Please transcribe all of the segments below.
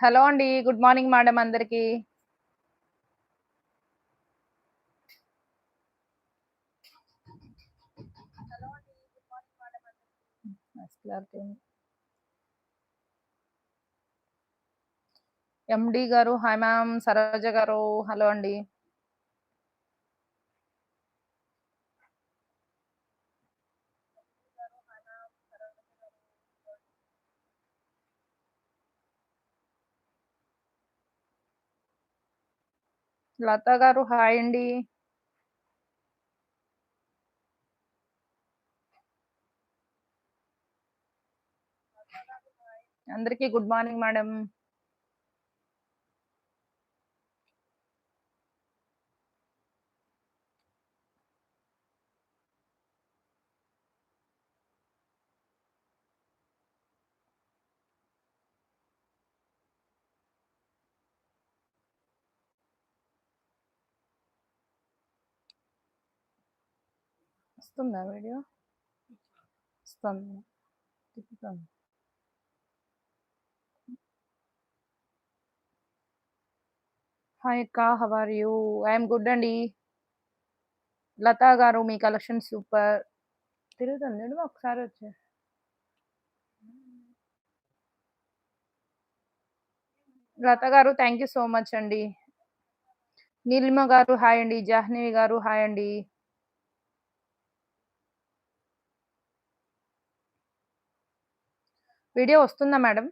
Hello అండి. Good morning madam అందరికి. ఎండి గారు హాయ్ మ్యామ్. సరోజ గారు హలో అండి. లత గారు హాయ్ అండి. అందరికి గుడ్ మార్నింగ్ మేడం. వస్తుందా వీడియో? వస్తుంది. హాయ్ అక్క. How are you? I'm good అండి. లత గారు మీ కలెక్షన్ సూపర్. తిరుగుతుంది చూడు ఒకసారి వచ్చే లత గారు థ్యాంక్ యూ సో మచ్ అండి. నీలిమ గారు హాయ్ అండి. జాహ్నవి గారు హాయ్ అండి. వీడియో వస్తుందా మేడం?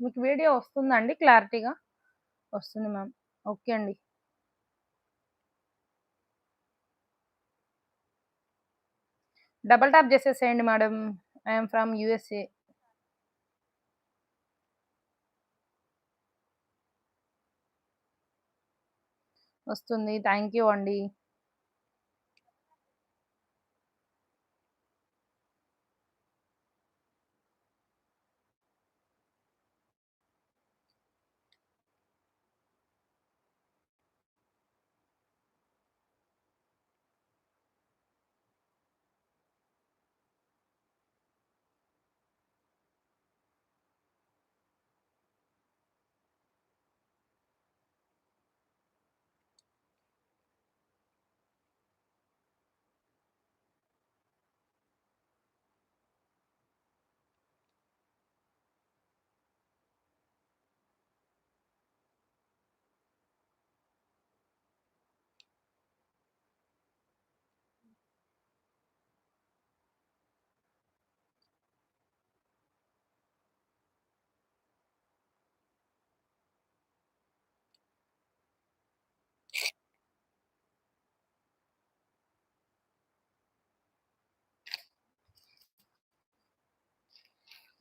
మీకు వీడియో వస్తుందా అండి క్లారిటీగా? వస్తుంది మ్యామ్. ఓకే అండి. డబల్ టాప్ చేసేసేయండి మేడం. I from USA. వస్తుంది. థ్యాంక్ యూ అండి.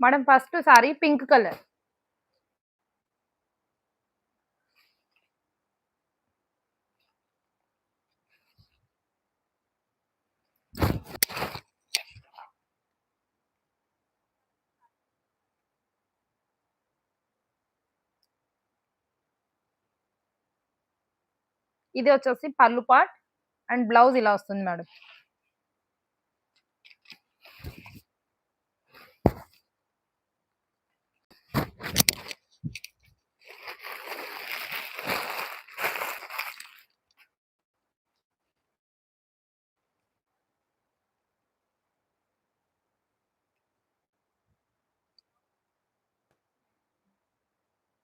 Madam first sari pink colour. ఇది వచ్చేసి పళ్ళు పార్ట్ అండ్ బ్లౌజ్ ఇలా వస్తుంది మేడం.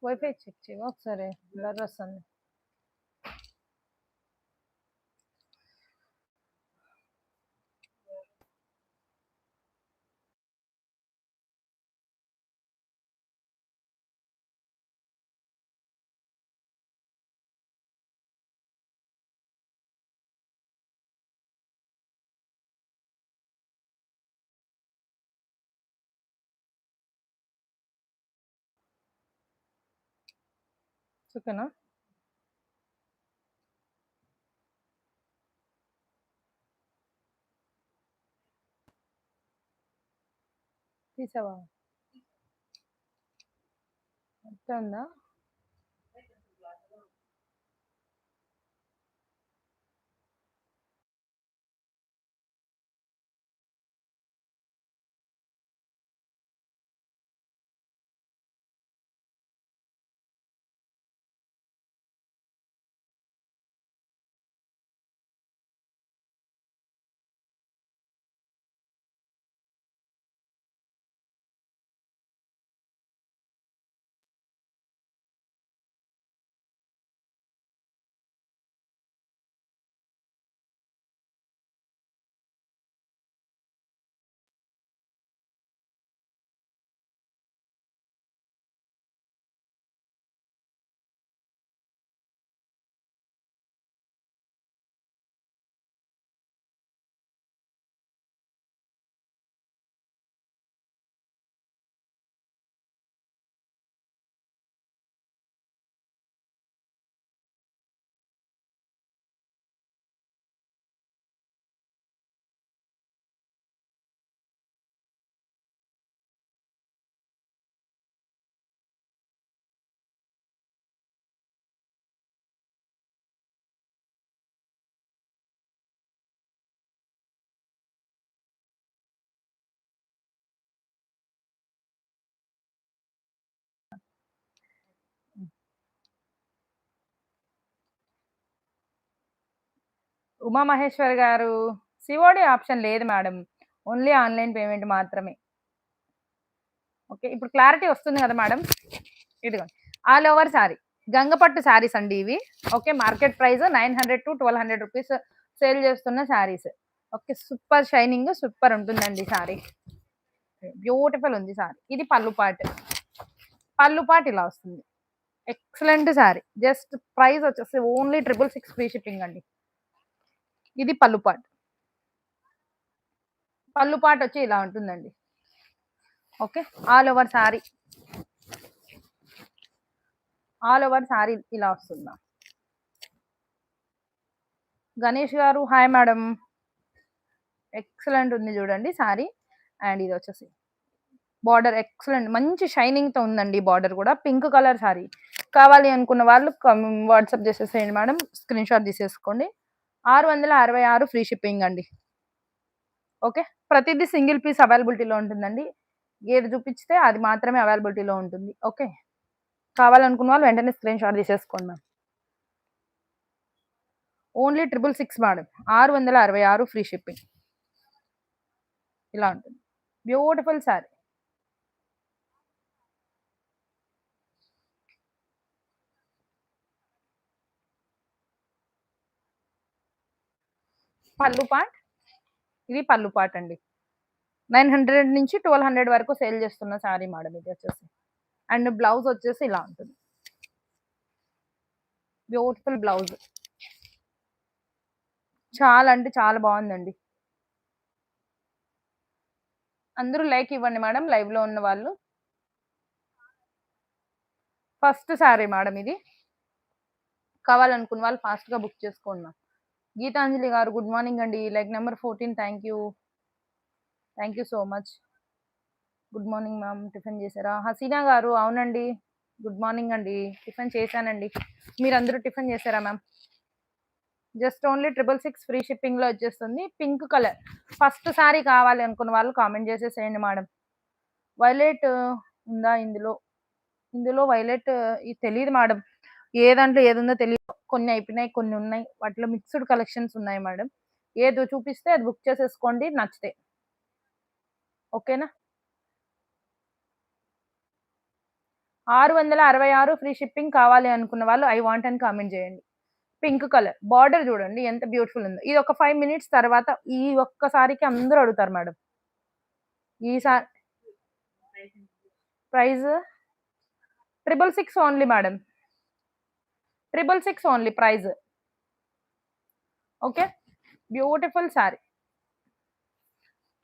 వైఫై చెక్ చేయవా ఒకసారి? బ్లర్ వస్తుంది. ఓకేనా? తీసావా? అంతే ఉందా? ఉమా మహేశ్వర్ గారు సిఓడి ఆప్షన్ లేదు మేడం. ఓన్లీ ఆన్లైన్ పేమెంట్ మాత్రమే. ఓకే ఇప్పుడు క్లారిటీ వస్తుంది కదా మేడం? ఇదిగోండి ఆల్ ఓవర్ సారీ గంగపట్టు శారీస్ అండి ఇవి. Okay market price nine hundred to twelve hundred rupees sale చేస్తున్న saris okay super shining super ఉంటుందండి శారీ బ్యూటిఫుల్ ఉంది సారీ. ఇది పళ్ళు పాట్. పళ్ళు పాట్ ఇలా వస్తుంది. ఎక్సలెంట్ శారీ జస్ట్ ప్రైస్ వచ్చేసి only triple six free shipping అండి. ఇది పళ్ళు పాట్. పళ్ళు పాట్ వచ్చి ఇలా ఉంటుందండి. Okay? All over sari all over sari ఇలా వస్తుందా? గణేష్ గారు హాయ్ మేడం. ఎక్సలెంట్ ఉంది చూడండి శారీ అండ్ ఇది వచ్చేసి బార్డర్ ఎక్సలెంట్ మంచి షైనింగ్తో ఉందండి బార్డర్ కూడా. Pink colour sari. కావాలి అనుకున్న వాళ్ళు వాట్సాప్ చేసేసేయండి మేడం. స్క్రీన్ షాట్ తీసేసుకోండి. ఆరు వందల అరవై ఆరు ఫ్రీ షిప్పింగ్ అండి. ఓకే ప్రతిదీ సింగిల్ పీస్ అవైలబిలిటీలో ఉంటుందండి. ఏది చూపించితే అది మాత్రమే అవైలబిలిటీలో ఉంటుంది. ఓకే కావాలనుకున్న వాళ్ళు వెంటనే స్క్రీన్ షాట్ తీసేసుకోండి ma'am only triple six madam ఆరు వందల అరవై ఆరు ఫ్రీ షిప్పింగ్ ఇలా ఉంటుంది. బ్యూటిఫుల్ శారీ పళ్ళు పాట్? ఇది పళ్ళు పాట్ అండి. నైన్ హండ్రెడ్ నుంచి ట్వెల్వ్ హండ్రెడ్ వరకు సేల్ చేస్తున్న శారీ మేడం ఇది వచ్చేసి. అండ్ బ్లౌజ్ వచ్చేసి ఇలా ఉంటుంది. Beautiful blouse. చాలా అంటే చాలా బాగుందండి. అందరూ లైక్ ఇవ్వండి మేడం లైవ్లో ఉన్న వాళ్ళు. ఫస్ట్ శారీ మేడం ఇది. కావాలనుకున్న వాళ్ళు ఫాస్ట్గా బుక్ చేసుకోండి ma'am Geethanjali garu good morning అండి. Like number fourteen thank you. Thank you so much. Good morning ma'am tiffin చేశారా? హసీనా గారు అవునండి. గుడ్ మార్నింగ్ అండి. టిఫిన్ చేశానండి. మీరందరూ టిఫిన్ చేశారా ma'am? Just only triple six free షిప్పింగ్లో వచ్చేస్తుంది. Pink colour. ఫస్ట్ సారీ కావాలి అనుకున్న వాళ్ళు కామెంట్ చేసేసేయండి మేడం. వైలెట్ ఉందా ఇందులో? ఇందులో వైలెట్ ఇది తెలియదు మేడం. ఏ దాంట్లో ఏది ఉందో తెలియదు కొన్ని అయిపోయినాయి కొన్ని ఉన్నాయి. వాటిలో మిక్స్డ్ కలెక్షన్స్ ఉన్నాయి మేడం ఏది చూపిస్తే అది బుక్ చేసేసుకోండి నచ్చితే. ఓకేనా ఆరు వందల అరవై ఆరు ఫ్రీ షిప్పింగ్ కావాలి అనుకున్న వాళ్ళు ఐ వాంట్ అని కామెంట్ చేయండి. పింక్ కలర్ బార్డర్ చూడండి ఎంత బ్యూటిఫుల్ ఉందో. ఇది ఒక ఫైవ్ మినిట్స్ తర్వాత ఈ ఒక్కసారికి అందరూ అడుగుతారు మేడం ఈసారి price triple six only madam triple six only price okay beautiful sari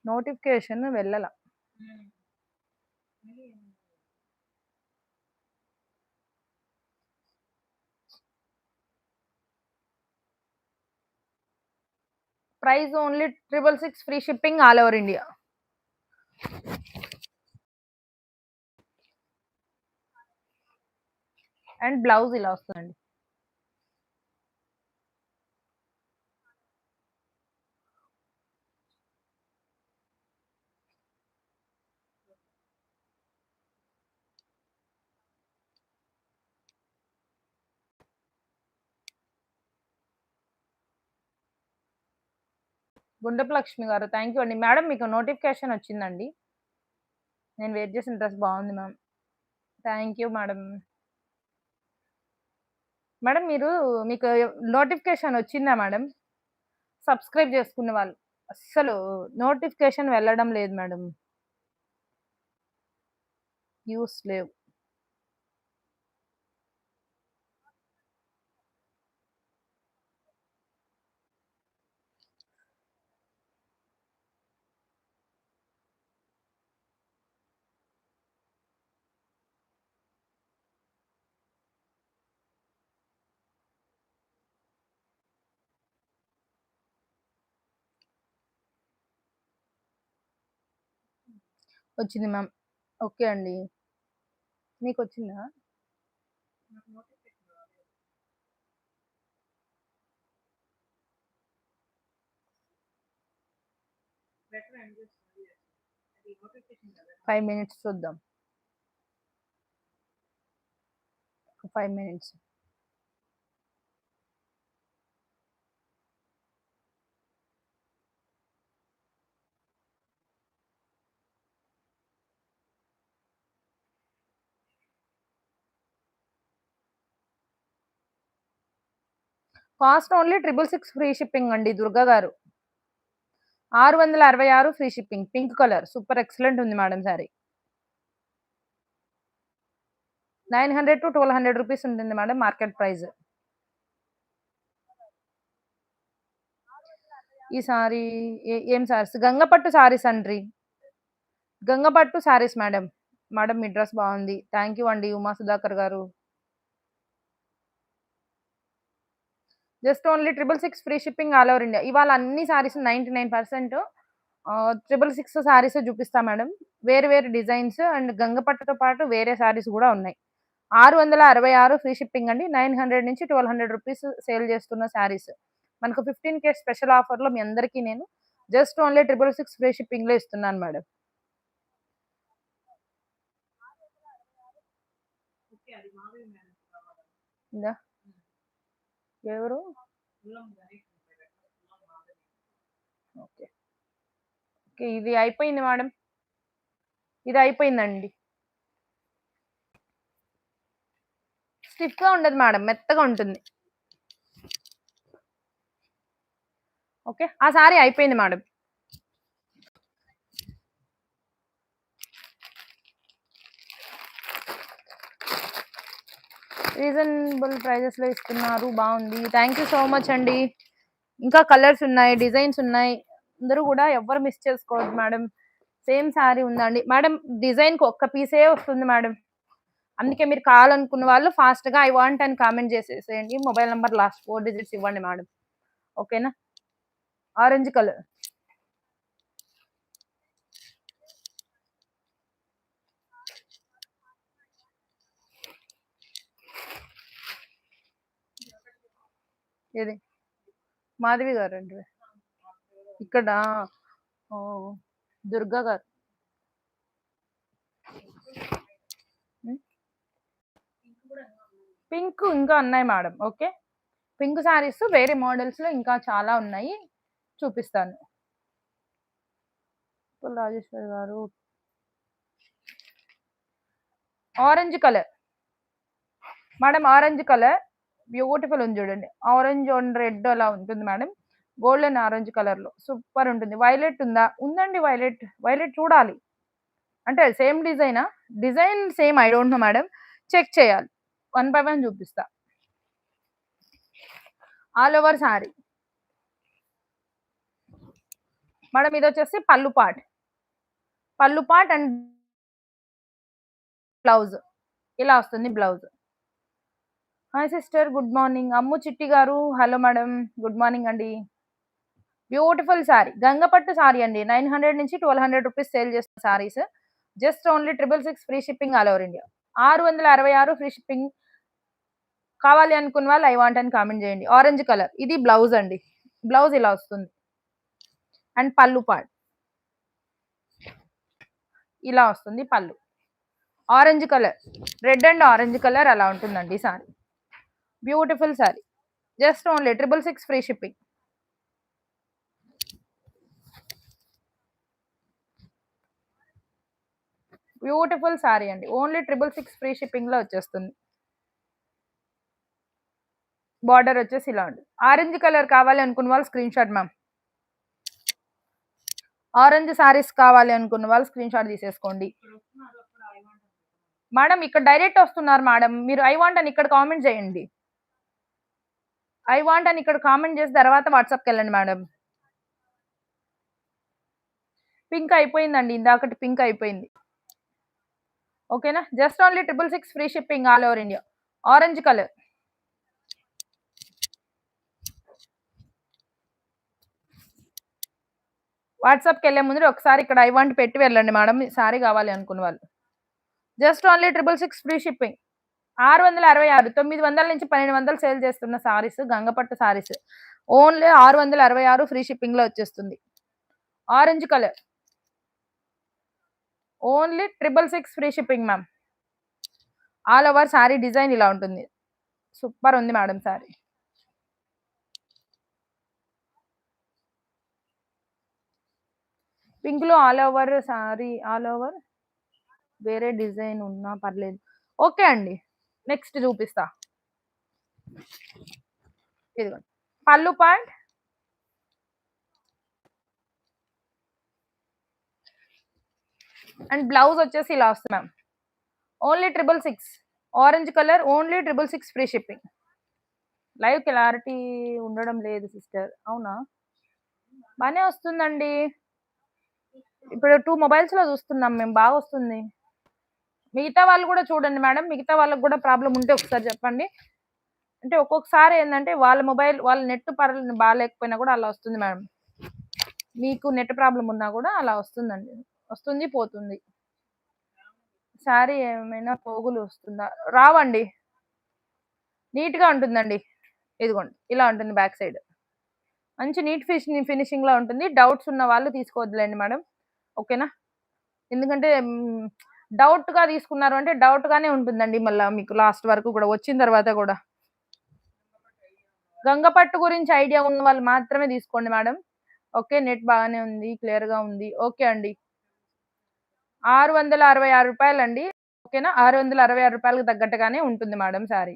notification వెళ్ళాల. Price only triple six free shipping all over India and blouse ఇలా వస్తుందండి. గుండపు లక్ష్మి గారు. థ్యాంక్ యూ అండి. మేడం మీకు నోటిఫికేషన్ వచ్చిందండి. నేను వెయిట్ చేసిన డ్రెస్ బాగుంది ma'am. Thank you madam. Madam మీరు మీకు నోటిఫికేషన్ వచ్చిందా మేడం? సబ్స్క్రైబ్ చేసుకున్న వాళ్ళు. అస్సలు నోటిఫికేషన్ వెళ్ళడం లేదు మేడం. యూస్ లేవు. వచ్చింది మ్యామ్. ఓకే అండి. మీకు వచ్చిందా ఫైవ్ మినిట్స్ చూద్దాం. Five minutes. Cost only triple six free shipping అండి దుర్గా గారు. ఆరు వందల అరవై ఆరు free shipping pink colour super excellent ఉంది madam sari. Nine hundred to twelve hundred rupees ఉంటుంది మేడం మార్కెట్ ప్రైస్. ఈ సారీ ఏం సారీస్? గంగపట్టు సారీస్ అండ్రి గంగపట్టు సారీస్ మేడం. మేడం మీ డ్రెస్ బాగుంది. థ్యాంక్ యూ అండి Uma Sudhakar garu. Just only triple six free shipping all over India. ఇవాళ అన్ని saris ninety nine percent triple six saris చూపిస్తా మేడం. వేరు వేరు డిజైన్స్ అండ్ గంగపట్టుతో పాటు వేరే సారీస్ కూడా ఉన్నాయి. ఆరు వందల అరవై ఆరు ఫ్రీ షిప్పింగ్ అండి. నైన్ హండ్రెడ్ నుంచి ట్వెల్వ్ హండ్రెడ్ రూపీస్ సేల్ చేస్తున్న శారీస్ మనకు ఫిఫ్టీన్ కే స్పెషల్ ఆఫర్లో మీ అందరికీ నేను just only triple six free షిప్పింగ్లో ఇస్తున్నాను మేడం. ఇందా? ఎవరు? ఓకే. ఓకే ఇది అయిపోయింది మేడం. ఇది అయిపోయిందండి. స్టిఫ్గా ఉండదు మేడం మెత్తగా ఉంటుంది. ఓకే ఆ సారీ అయిపోయింది మేడం. రీజనబుల్ ప్రైజెస్లో ఇస్తున్నారు బాగుంది. థ్యాంక్ యూ సో మచ్ అండి. ఇంకా కలర్స్ ఉన్నాయి డిజైన్స్ ఉన్నాయి. అందరూ కూడా ఎవరు మిస్ చేసుకోవద్దు మేడం సేమ్ శారీ ఉందండి. మేడం డిజైన్కి ఒక్క పీసే వస్తుంది మేడం అందుకే మీరు కావాలనుకున్న వాళ్ళు ఫాస్ట్గా ఐ వాంట్ అని కామెంట్ చేసేసేయండి. Mobile number last four digits ఇవ్వండి మేడం ఓకేనా ఆరెంజ్ కలర్ ఏది? మాధవి గారు అండి. ఇక్కడ ఓ, దుర్గా గారు. పింక్ ఇంకా ఉన్నాయి మేడం ఓకే? పింక్ శారీస్ వేరే మోడల్స్లో ఇంకా చాలా ఉన్నాయి. చూపిస్తాను. Rajeshwari garu. Orange colour. Madam orange colour. Beautiful ఉంది చూడండి. ఆరెంజ్ అండ్ రెడ్ అలా ఉంటుంది మేడం గోల్డెన్ ఆరెంజ్ కలర్లో సూపర్ ఉంటుంది. వైలెట్ ఉందా? ఉందండి వైలెట్ వైలెట్ చూడాలి. అంటే same డిజైనా design same I don't know madam check చేయాలి. వన్ బై వన్ చూపిస్తా. ఆల్ ఓవర్ సారీ మేడం ఇది వచ్చేసి పళ్ళు పాట్. పళ్ళు పాట్ అండ్ బ్లౌజ్ ఇలా వస్తుంది blouse hi sister good morning Ammu Chitti గారు. హలో మేడం గుడ్ మార్నింగ్ అండి. బ్యూటిఫుల్ సారీ గంగపట్టు సారీ అండి. నైన్ హండ్రెడ్ నుంచి ట్వెల్వ్ హండ్రెడ్ రూపీస్ సేల్ చేస్తున్న saris just only triple six free shipping all over India ఆరు వందల అరవై ఆరు ఫ్రీ షిప్పింగ్ కావాలి అనుకున్న వాళ్ళు ఐ వాంట్ అని కామెంట్ చేయండి. ఆరెంజ్ కలర్ ఇది బ్లౌజ్ అండి. బ్లౌజ్ ఇలా వస్తుంది. అండ్ పళ్ళు పాడ్. ఇలా వస్తుంది పళ్ళు. Orange colour red and orange colour అలా ఉంటుందండి sari beautiful sari. Just only triple six free shipping. Beautiful sari అండి. ఓన్లీ ట్రిపుల్ సిక్స్ ఫ్రీ షిప్పింగ్లో వచ్చేస్తుంది. బార్డర్ వచ్చేసి ఇలా ఉంది. ఆరెంజ్ కలర్ కావాలి అనుకున్న వాళ్ళు screenshot ma'am. Orange saris కావాలి అనుకున్న వాళ్ళు స్క్రీన్ షాట్ తీసేసుకోండి. మేడం ఇక్కడ డైరెక్ట్ వస్తున్నారు మేడం. మీరు ఐ వాంట్ అని ఇక్కడ కామెంట్ చేయండి. ఐ వాంట్ అని ఇక్కడ కామెంట్ చేసి తర్వాత వాట్సాప్కి వెళ్ళండి మేడం. పింక్ అయిపోయిందండి ఇందాకటి పింక్ అయిపోయింది. ఓకేనా just only triple six free shipping all over India orange colour వాట్సాప్కి వెళ్ళే ముందు ఒకసారి ఇక్కడ ఐ వాంట్ పెట్టి వెళ్ళండి మేడం. సారీ కావాలి అనుకున్న వాళ్ళు. Just only triple six free shipping ఆరు వందల అరవై ఆరు తొమ్మిది వందల నుంచి పన్నెండు వందలు సేల్ చేస్తున్న సారీస్ గంగపట్టు సారీస్. ఓన్లీ ఆరు వందల అరవై ఆరు ఫ్రీ షిప్పింగ్లో వచ్చేస్తుంది. Orange colour. Only triple six free shipping ma'am. All over sari design ఇలా ఉంటుంది. సూపర్ ఉంది madam sari. పింక్లో all over sari all over వేరే డిజైన్ ఉన్నా పర్లేదు. ఓకే అండి. నెక్స్ట్ చూపిస్తా. ఇదిగోండి పళ్ళు పాయింట్. అండ్ బ్లౌజ్ వచ్చేసి ఇలా వస్తుంది ma'am. Only triple six. Orange colour only triple six free shipping. Live clarity ఉండడం లేదు సిస్టర్. అవునా? బాగానే వస్తుందండి. ఇప్పుడు టూ మొబైల్స్లో చూస్తున్నాం మేము. బాగా వస్తుంది. మిగతా వాళ్ళు కూడా చూడండి మేడం మిగతా వాళ్ళకి కూడా ప్రాబ్లం ఉంటే ఒకసారి చెప్పండి. అంటే ఒక్కొక్కసారి ఏంటంటే వాళ్ళ మొబైల్ వాళ్ళ నెట్ పర్లేదు బాగాలేకపోయినా కూడా అలా వస్తుంది మేడం. మీకు నెట్ ప్రాబ్లం ఉన్నా కూడా అలా వస్తుందండి వస్తుంది పోతుంది. శారీ ఏమైనా పోగులు వస్తుందా? రావండి. నీట్గా ఉంటుందండి. ఇదిగోండి ఇలా ఉంటుంది బ్యాక్ సైడ్. మంచి నీట్ ఫిష్ ఫినిషింగ్లో ఉంటుంది. డౌట్స్ ఉన్న వాళ్ళు తీసుకోవద్దులేండి మేడం. ఓకేనా? ఎందుకంటే డౌట్గా తీసుకున్నారు అంటే డౌట్ గానే ఉంటుందండి మళ్ళీ మీకు లాస్ట్ వరకు కూడా వచ్చిన తర్వాత కూడా. గంగపట్టు గురించి ఐడియా ఉన్న వాళ్ళు మాత్రమే తీసుకోండి మేడం. ఓకే నెట్ బాగానే ఉంది క్లియర్గా ఉంది. ఓకే అండి. ఆరు వందల అరవై ఆరు రూపాయలు అండి ఓకేనా? ఆరు వందల అరవై ఆరు రూపాయలకు తగ్గట్టుగానే ఉంటుంది madam sari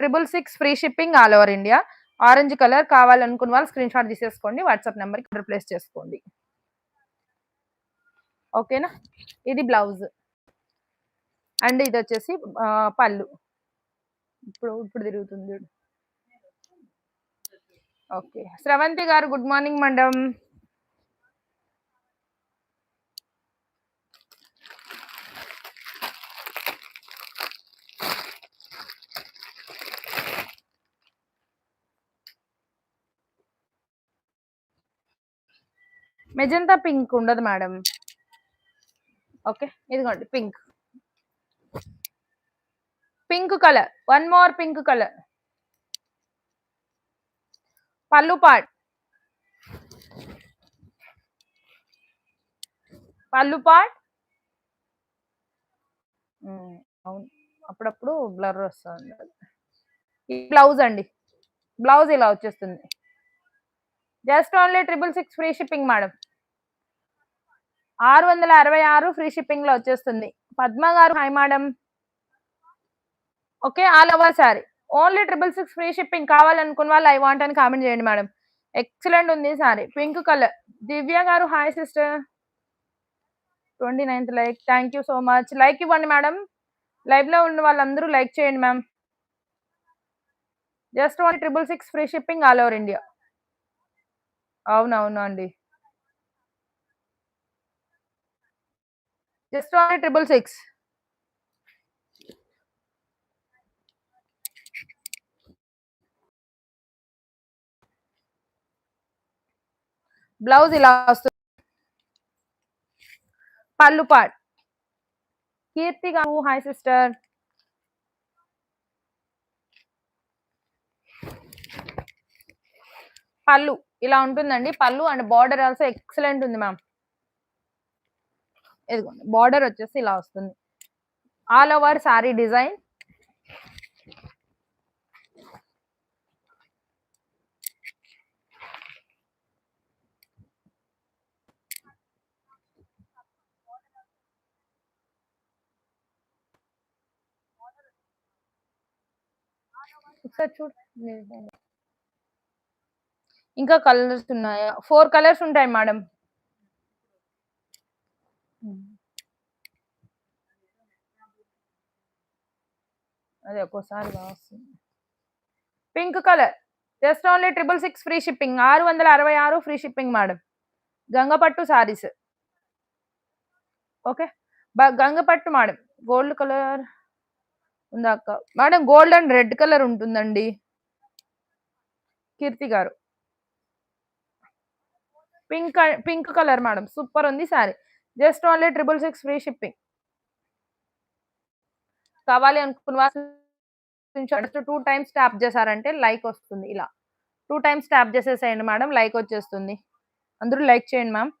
triple six free shipping all over India. Orange colour కావాలనుకున్న వాళ్ళు స్క్రీన్ షాట్ తీసేసుకోండి వాట్సాప్ నెంబర్కి రిప్లేస్ ప్లేస్ చేసుకోండి. ఓకేనా? ఇది బ్లౌజ్. అండ్ ఇది వచ్చేసి పళ్ళు. ఇప్పుడు ఇప్పుడు తిరుగుతుంది okay. Sravanthi garu good morning madam. Magenta pink ఉండదు మేడం. ఓకే ఇదిగోండి pink. Pink colour one more pink colour. పళ్ళు పాట్ పళ్ళు పాట్ అవును అప్పుడప్పుడు బ్లర్ వస్తుంది ఈ బ్లౌజ్ అండి బ్లౌజ్ ఇలా వచ్చేస్తుంది. Just only triple six free shipping madam. ఆరు వందల అరవై ఆరు ఫ్రీ షిప్పింగ్లో వచ్చేస్తుంది. పద్మ గారు hi madam okay all over sari only triple six free shipping కావాలనుకున్న వాళ్ళు ఐ వాంట్ అని కామెంట్ చేయండి మేడం ఎక్సలెంట్ ఉంది సారీ పింక్ కలర్ దివ్య గారు hi sister twenty ninth like thank you so much like ఇవ్వండి మేడం లైవ్లో ఉన్న వాళ్ళందరూ లైక్ చేయండి ma'am just only triple six free shipping all over India అవునవును అండి. Just only triple six blouse ఇలా వస్తుంది పళ్ళు పాట్ కీర్తి గారు హాయ్ సిస్టర్ పళ్ళు ఇలా ఉంటుందండి. పళ్ళు అండ్ బార్డర్ ఆల్సో ఎక్సలెంట్ ఉంది మ్యామ్ ఇదిగోండి బార్డర్ వచ్చేసి ఇలా వస్తుంది. ఆల్ ఓవర్ సారీ డిజైన్ ఒకసారి ఇంకా కలర్స్ ఉన్నాయా? ఫోర్ కలర్స్ ఉంటాయి మేడం అదే ఒక్కోసారి బాగా వస్తుంది pink colour just only triple six free shipping ఆరు వందల అరవై ఆరు free shipping madam గంగపట్టు saris okay గంగపట్టు madam gold colour ఉందా అక్క? Madam gold and red colour ఉంటుందండి. కీర్తి గారు. Pink pink colour madam super ఉంది sari. Just only triple six free shipping కావాలి అనుకున్న వాళ్ళు టూ టైమ్స్ ట్యాప్ చేశారంటే లైక్ వస్తుంది. ఇలా. టూ టైమ్స్ ట్యాప్ చేసేసేయండి మేడం. లైక్ వచ్చేస్తుంది. అందరూ లైక్ చేయండి మ్యామ్.